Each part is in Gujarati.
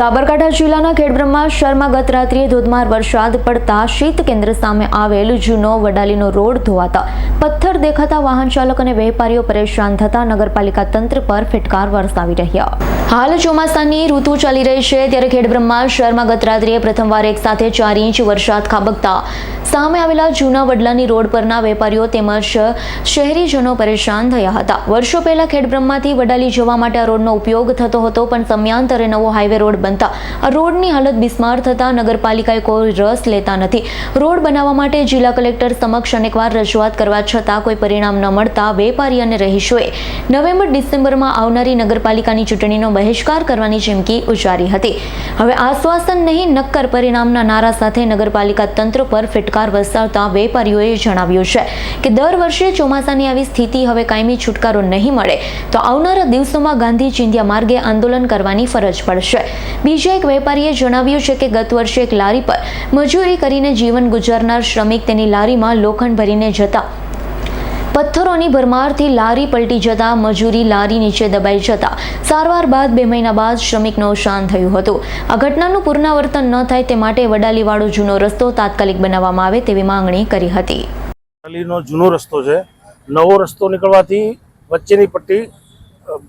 સાબરકાંઠા જિલ્લાના ખેડબ્રહ્મા શહેરમાં ગત રાત્રિએ ધોધમાર વરસાદ પડતા શીત કેન્દ્ર સામે આવેલ જૂનો વડાલીનો રોડ ધોવાતા પથ્થર દેખાતા વાહન ચાલક અને વેપારીઓ પરેશાન થતા નગરપાલિકા તંત્ર પર ફિટકાર વરસાવી રહ્યા. હાલ ચોમાસાની ઋતુ ચાલી રહી છે. ત્યારે ખેડબ્રહ્મા શહેરમાં ગત રાત્રિએ પ્રથમવાર એક સાથે ચાર ઇંચ વરસાદ ખાબકતા સામે આવેલા જૂના વડલાની રોડ પરના વેપારીઓ તેમજ શહેરીજનો પરેશાન થયા હતા. વર્ષો પહેલા ખેડબ્રહ્માથી વડાલી જવા માટે આ રોડનો ઉપયોગ થતો હતો, પણ સમયાંતરે નવો હાઈવે રોડ બનતા આ રોડની હાલત બિસ્માર થતા નગરપાલિકાએ કોઈ રસ લેતા નથી. રોડ બનાવવા માટે જિલ્લા કલેક્ટર સમક્ષ અનેકવાર રજૂઆત કરવા છતાં કોઈ પરિણામ ન મળતા વેપારી અને રહીશોએ નવેમ્બર ડિસેમ્બરમાં આવનારી નગરપાલિકાની ચૂંટણીનો બહિષ્કાર કરવાની ચીમકી ઉચ્ચારી હતી. હવે આશ્વાસન નહીં, નક્કર પરિણામના નારા સાથે નગરપાલિકા તંત્ર પર ફિટકાર વસાવતા વેપારીઓએ જણાવ્યું છે કે દર વર્ષે ચોમાસાની આવી સ્થિતિ હવે કાયમી છુટકારો નહીં મળે. તો આવનારા દિવસોમાં ગાંધી ચિંધ્યા માર્ગે આંદોલન કરવાની ફરજ પડશે. બીજા એક વેપારીએ જણાવ્યું છે કે ગત વર્ષે એક લારી પર મજૂરી કરીને જીવન ગુજારનાર શ્રમિક તેની લારીમાં લોખંડ ભરીને જતા પથ્થરોની ભરમારથી લારી પલટી જતા, મજૂરી લારી નીચે દબાઈ જતા. સારવાર બાદ બે મહિના બાદ શ્રમિકનું અવસાન થયું હતું. આ ઘટનાનું પુનરાવર્તન ન થાય તે માટે વડાલીવાળો જૂનો રસ્તો તાત્કાલિક બનાવવામાં આવે તેવી માંગણી કરી હતી. વડાલીનો જૂનો રસ્તો છે. નવો રસ્તો નીકળવાથી વચ્ચેની પટ્ટી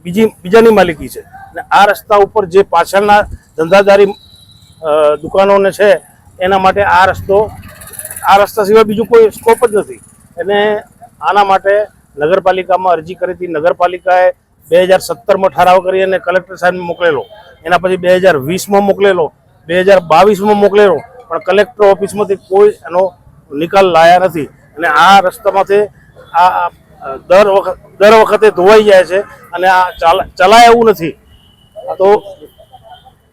બીજી, બીજાની માલિકી છે. અને આ રસ્તા ઉપર જે પાછળના ધંધાદારી દુકાનોને છે, એના માટે આ રસ્તો, આ રસ્તા સિવાય બીજું કોઈ સ્કોપ જ નથી. અને આના માટે નગરપાલિકામાં અરજી કરી હતી. નગરપાલિકાએ બે હજાર સત્તરમાં ઠરાવ કરી અને કલેક્ટર સાહેબને મોકલેલો. એના પછી બે હજાર વીસમાં મોકલેલો. બે હજાર બાવીસમાં મોકલેલો. પણ કલેક્ટર ઓફિસમાંથી કોઈ એનો નિકાલ લાયા નથી. અને આ રસ્તામાંથી આ દર વખત દર વખતે ધોવાઈ જાય છે અને આ ચાલ- ચલાય એવું નથી. તો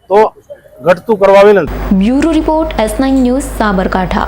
તો ઘટતું કરવા વિનંતી. Bureau report S nine news Sabarkantha.